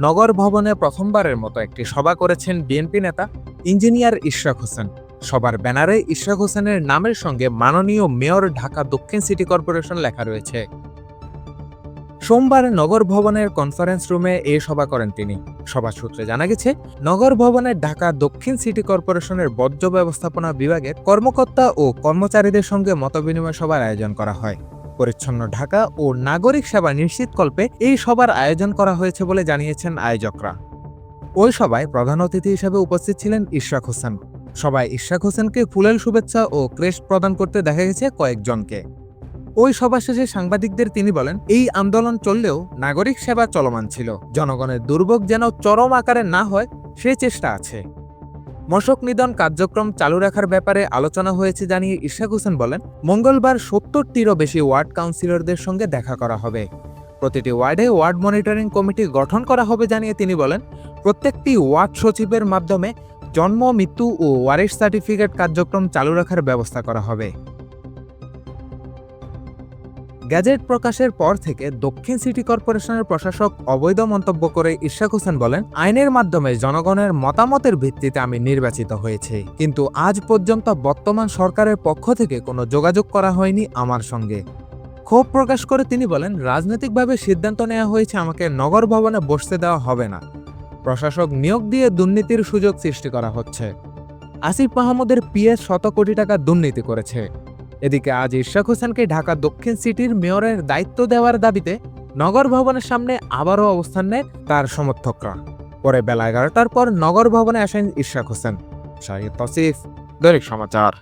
নগর ভবনে প্রথমবারের মতো একটি সভা করেছেন বিএনপি নেতা ইঞ্জিনিয়ার ইশরাক হোসেন। সবার ব্যানারে ইশরাক হোসেনের নামের সঙ্গে মাননীয় মেয়র ঢাকা দক্ষিণ সিটি কর্পোরেশন লেখা রয়েছে। সোমবার নগর ভবনের কনফারেন্স রুমে এ সভা করেন তিনি। সভা সূত্রে জানা গেছে, নগর ভবনের ঢাকা দক্ষিণ সিটি কর্পোরেশনের বর্জ্য ব্যবস্থাপনা বিভাগের কর্মকর্তা ও কর্মচারীদের সঙ্গে মতবিনিময় সভার আয়োজন করা হয়। পরিচ্ছন্ন ঢাকা ও নাগরিক সেবা নিশ্চিতকল্পে এই সভার আয়োজন করা হয়েছে বলে জানিয়েছেন আয়োজকরা। ওই সভায় প্রধান অতিথি হিসেবে উপস্থিত ছিলেন ইশরাক হোসেন। সভায় ইশরাক হোসেনকে ফুলেল শুভেচ্ছা ও ক্রেস্ট প্রদান করতে দেখা গেছে কয়েকজনকে। ওই সভা শেষে সাংবাদিকদের তিনি বলেন, এই আন্দোলন চললেও নাগরিক সেবা চলমান ছিল। জনগণের দুর্ভোগ যেন চরম আকারে না হয়, সে চেষ্টা আছে। মশক নিধন কার্যক্রম চালু রাখার ব্যাপারে আলোচনা হয়েছে জানিয়ে ইশাক হোসেন বলেন, মঙ্গলবার সত্তরটিরও বেশি ওয়ার্ড কাউন্সিলরদের সঙ্গে দেখা করা হবে। প্রতিটি ওয়ার্ডে ওয়ার্ড মনিটরিং কমিটি গঠন করা হবে জানিয়ে তিনি বলেন, প্রত্যেকটি ওয়ার্ড সচিবের মাধ্যমে জন্ম, মৃত্যু ও ওয়ারেস সার্টিফিকেট কার্যক্রম চালু রাখার ব্যবস্থা করা হবে। গ্যাজেট প্রকাশের পর থেকে দক্ষিণ সিটি কর্পোরেশনের প্রশাসক অবৈধ মন্তব্য করে ইশাক হোসেন বলেন, আইনের মাধ্যমে জনগণের মতামতের ভিত্তিতে আমি নির্বাচিত হয়েছি, কিন্তু আজ পর্যন্ত বর্তমান সরকারের পক্ষ থেকে কোনো যোগাযোগ করা হয়নি আমার সঙ্গে। ক্ষোভ প্রকাশ করে তিনি বলেন, রাজনৈতিকভাবে সিদ্ধান্ত নেওয়া হয়েছে, আমাকে নগর ভবনে বসতে দেওয়া হবে না। প্রশাসক নিয়োগ দিয়ে দুর্নীতির সুযোগ সৃষ্টি করা হচ্ছে। আসিফ মাহমুদের পিএস শত কোটি টাকা দুর্নীতি করেছে। এদিকে আজ ইশাক হোসেনকে ঢাকা দক্ষিণ সিটির মেয়রের দায়িত্ব দেওয়ার দাবিতে নগর ভবনের সামনে আবারও অবস্থান নেয় তার সমর্থকরা। পরে বেলা এগারোটার পর নগর ভবনে আসেন ইশাক হোসেন। শাহিদ তসিফ, দৈনিক সমাচার।